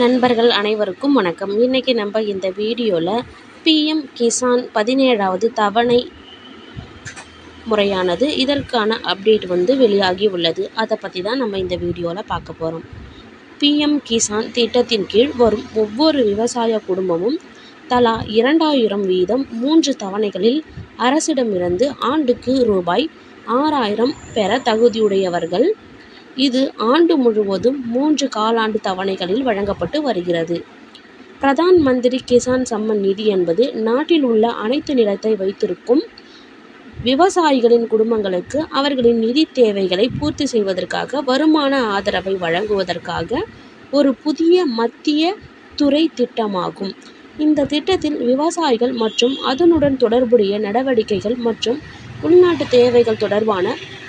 நண்பர்கள் அனைவருக்கும் வணக்கம். இன்றைக்கி நம்ம இந்த வீடியோவில் பிஎம் கிசான் பதினேழாவது தவணை முறையானது இதற்கான அப்டேட் வந்து வெளியாகி உள்ளது. அதை பற்றி தான் நம்ம இந்த வீடியோவில் பார்க்க போகிறோம் பிஎம் கிசான் திட்டத்தின் கீழ் வரும் ஒவ்வொரு விவசாய குடும்பமும் தலா இரண்டாயிரம் வீதம் மூன்று தவணைகளில் அரசிடமிருந்து ஆண்டுக்கு ரூபாய் ஆறாயிரம் பெற தகுதியுடையவர்கள் இது ஆண்டு முழுவதும் மூன்று காலாண்டு தவணைகளில் வழங்கப்பட்டு வருகிறது. பிரதான் மந்திரி கிசான் சம்மன் நிதி என்பது நாட்டில் உள்ள அனைத்து நிலத்தை வைத்திருக்கும் விவசாயிகளின் குடும்பங்களுக்கு அவர்களின் நிதி தேவைகளை பூர்த்தி செய்வதற்காக வருமான ஆதரவை வழங்குவதற்காக ஒரு புதிய மத்திய துறை திட்டமாகும். இந்த திட்டத்தில் விவசாயிகள் மற்றும் அதனுடன் தொடர்புடைய நடவடிக்கைகள் மற்றும் உள்நாட்டு தேவைகள் தொடர்பான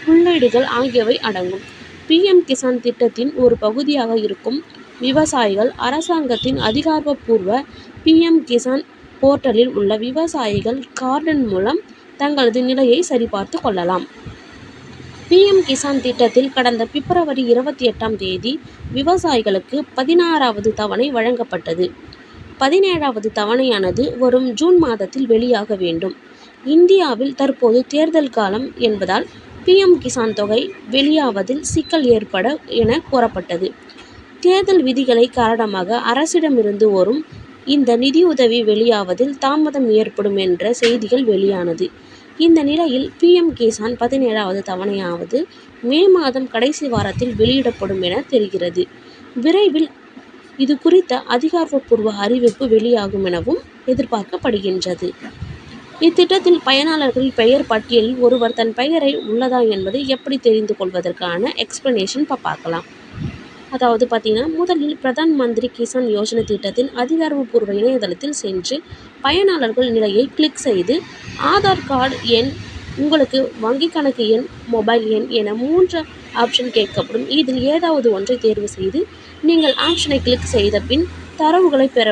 உள்ளீடுகள் ஆகியவை அடங்கும். பிஎம் கிசான் திட்டத்தின் ஒரு பகுதியாக இருக்கும் விவசாயிகள் அரசாங்கத்தின் அதிகாரப்பூர்வ பிஎம் கிசான் போர்ட்டலில் உள்ள விவசாயிகள் கார்டன் மூலம் தங்களது நிலையை சரிபார்த்து கொள்ளலாம். பிஎம் கிசான் திட்டத்தில் கடந்த பிப்ரவரி இருபத்தி எட்டாம் தேதி விவசாயிகளுக்கு பதினாறாவது தவணை வழங்கப்பட்டது. பதினேழாவது தவணையானது வரும் ஜூன் மாதத்தில் வெளியாக வேண்டும். இந்தியாவில் தற்போது தேர்தல் காலம் என்பதால் பிஎம் கிசான் தொகை வெளியாவதில் சிக்கல் ஏற்பட என கூறப்பட்டது. தேர்தல் விதிகளை காரணமாக அரசிடமிருந்து வரும் இந்த நிதியுதவி வெளியாவதில் தாமதம் ஏற்படும் என்ற செய்திகள் வெளியானது. இந்த நிலையில் பிஎம் கிசான் பதினேழாவது தவணையாவது மே மாதம் கடைசி வாரத்தில் வெளியிடப்படும் என தெரிகிறது. விரைவில் இது குறித்த அதிகாரப்பூர்வ அறிவிப்பு வெளியாகும் எனவும் எதிர்பார்க்கப்படுகின்றது. இத்திட்டத்தில் பயனாளர்கள் பெயர் பட்டியலில் ஒருவர் தன் பெயரை உள்ளதா என்பதை எப்படி தெரிந்து கொள்வதற்கான எக்ஸ்பிளனேஷன் இப்போ பார்க்கலாம். அதாவது பார்த்தீங்கன்னா முதலில் பிரதான் மந்திரி கிசான் யோஜனை திட்டத்தின் அதிகாரப்பூர்வ இணையதளத்தில் சென்று பயனாளர்கள் நிலையை கிளிக் செய்து ஆதார் கார்டு எண் உங்களுக்கு வங்கி கணக்கு எண் மொபைல் எண் என மூன்று ஆப்ஷன் கேட்கப்படும். இதில் ஏதாவது ஒன்றை தேர்வு செய்து நீங்கள் ஆப்ஷனை கிளிக் செய்த பின் தரவுகளை பெற